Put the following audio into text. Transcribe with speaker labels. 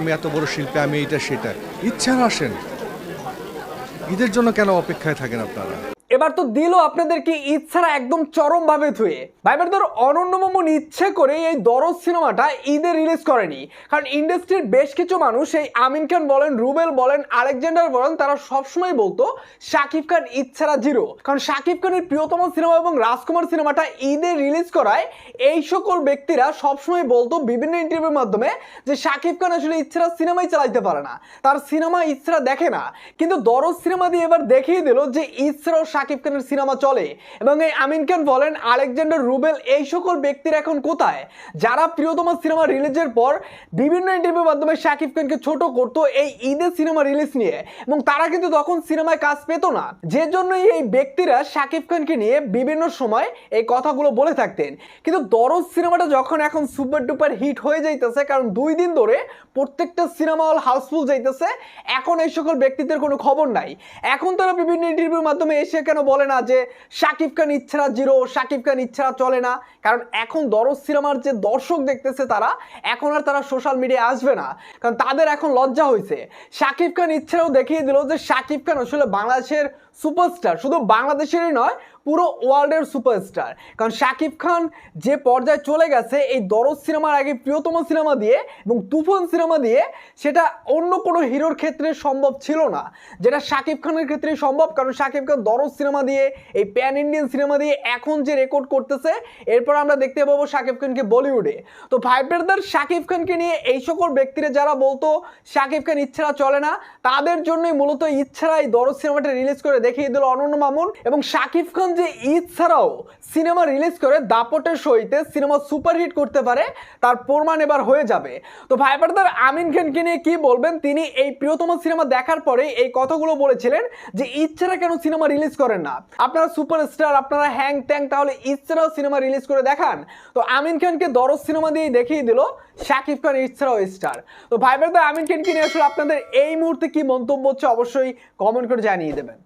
Speaker 1: আমি এত বড় শিল্পী, আমি এটা সেটা। ইচ্ছা আসেন ঈদের জন্য কেন অপেক্ষায় থাকেন আপনারা?
Speaker 2: এবার তো দিল আপনাদেরকে ছাড়া একদম চরম ভাবে ধুয়ে। ভাইবার ধর অনন্য মামুন ইচ্ছে করে এই দরজ সিনেমাটা ঈদে রিলিজ করেনি। কারণ ইন্ডাস্ট্রির বেশ কিছু মানুষ, এই আমিন খান বলেন, রুবেল বলেন, আলেকজান্ডার বলেন, তারা সবসময় বলতো, শাকিব খান ছাড়া জিরো। কারণ শাকিব খানের প্রিয়তম সিনেমা এবং রাজকুমার সিনেমাটা ঈদে রিলিজ করায় এই সকল ব্যক্তিরা সবসময় বলতো বিভিন্ন ইন্টারভিউর মাধ্যমে যে শাকিব খান আসলে ইচ্ছারা সিনেমাই চালাইতে পারে না। তার সিনেমা ইচ্ছারা দেখে না। কিন্তু দরজ সিনেমা দিয়ে এবার দেখিয়ে দিল যে ইচ্ছারাও শাকিব খানের সিনেমা চলে। এবং এই আমিন খান বলেন আলেকজান্ডার রুবেল, এই সকল ব্যক্তির এখন কোথায়? যারা প্রিয়তম সিনেমা রিলিজের পর বিভিন্ন ইন্টারভিউর মাধ্যমে শাকিব খানকে ছোট করতো এই ঈদের সিনেমা রিলিজ নিয়ে। এবং তারা কিন্তু তখন সিনেমায় কাজ পেত না। যে জন্যই এই ব্যক্তিরা শাকিব খানকে নিয়ে বিভিন্ন সময় এই কথাগুলো বলে থাকতেন। কিন্তু দরজ সিনেমাটা যখন এখন সুপার ডুপার হিট হয়ে যাইতেছে, কারণ দুই দিন ধরে প্রত্যেকটা সিনেমা হল হাউসফুল যাইতেছে, এখন এই সকল ব্যক্তিদের কোনো খবর নাই। এখন তারা বিভিন্ন ইন্টারভিউর মাধ্যমে এসে কেন বলে না যে শাকিব খান ইচ্ছারা জিরো, শাকিব খান ইচ্ছারা চলে না? কারণ এখন দরজ সিনেমার যে দর্শক দেখতেছে তারা, এখন আর তারা সোশ্যাল মিডিয়ায় আসবে না। কারণ তাদের এখন লজ্জা হয়েছে। শাকিব খান ইচ্ছারাও দেখিয়ে দিল যে শাকিব খান আসলে বাংলাদেশের সুপারস্টার। শুধু বাংলাদেশেরই নয় পুরো ওয়ার্ল্ডের সুপারস্টার। কারণ শাকিব খান যে পর্যায়ে চলে গেছে, এই দরজ সিনেমার আগে প্রিয়তম সিনেমা দিয়ে এবং তুফান সিনেমা দিয়ে, সেটা অন্য কোনো হিরোর ক্ষেত্রে সম্ভব ছিল না। যেটা শাকিব খানের ক্ষেত্রে সম্ভব, কারণ শাকিব খান দরজ সিনেমা দিয়ে, এই প্যান ইন্ডিয়ান সিনেমা দিয়ে এখন যে রেকর্ড করতেছে, এরপর আমরা দেখতে পাবো শাকিব খানকে বলিউডে। তো ভাই ব্রাদার শাকিব খানকে নিয়ে এই সকল ব্যক্তিরা যারা বলতো, শাকিব খান ইচ্ছারা চলে না, তাদের জন্যই মূলত ইচ্ছারা এই দরজ সিনেমাটা রিলিজ করে দেখিয়ে দিল অনন্য মামুন এবং শাকিব খান যে ঈদ ছাড়াও সিনেমা রিলিজ করে দাপটের সহিতে সিনেমা সুপারহিট করতে পারে, তার প্রমাণ এবার হয়ে যাবে। তো ভাই আমিন খানকে নিয়ে কি বলবেন? তিনি এই প্রিয়তম সিনেমা দেখার পরে এই কথাগুলো বলেছিলেন যে, ঈদ ছাড়া কেন সিনেমা রিলিজ করেন না? আপনারা সুপারস্টার, আপনারা হ্যাং ট্যাং তাহলে ঈদ ছাড়াও সিনেমা রিলিজ করে দেখান? তো আমিন খানকে দরজ সিনেমা দিয়ে দেখিয়ে দিল, শাকিব খান ঈদ ছাড়াও স্টার। তো ভাই আমিন খানকে নিয়ে আসলে আপনাদের এই মুহূর্তে কি মন্তব্য হচ্ছে অবশ্যই কমেন্ট করে জানিয়ে দেবেন।